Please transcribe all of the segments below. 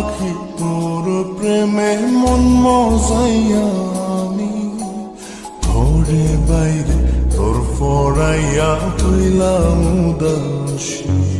রাখি তোর প্রেমে মন মজাইয়া আমি। ঘরে বাইরে তোর ফড়াইয়া তুইলাম উদাসী।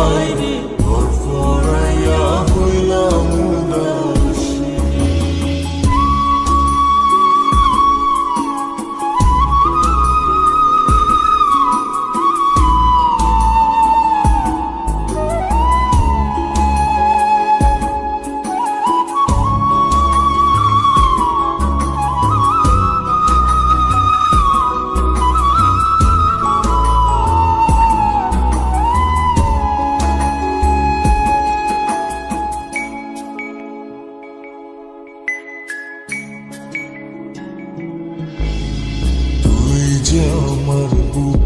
ঘরে বাইরে তোর ফরাইয়া হইলাম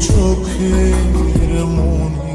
çok yerim onu.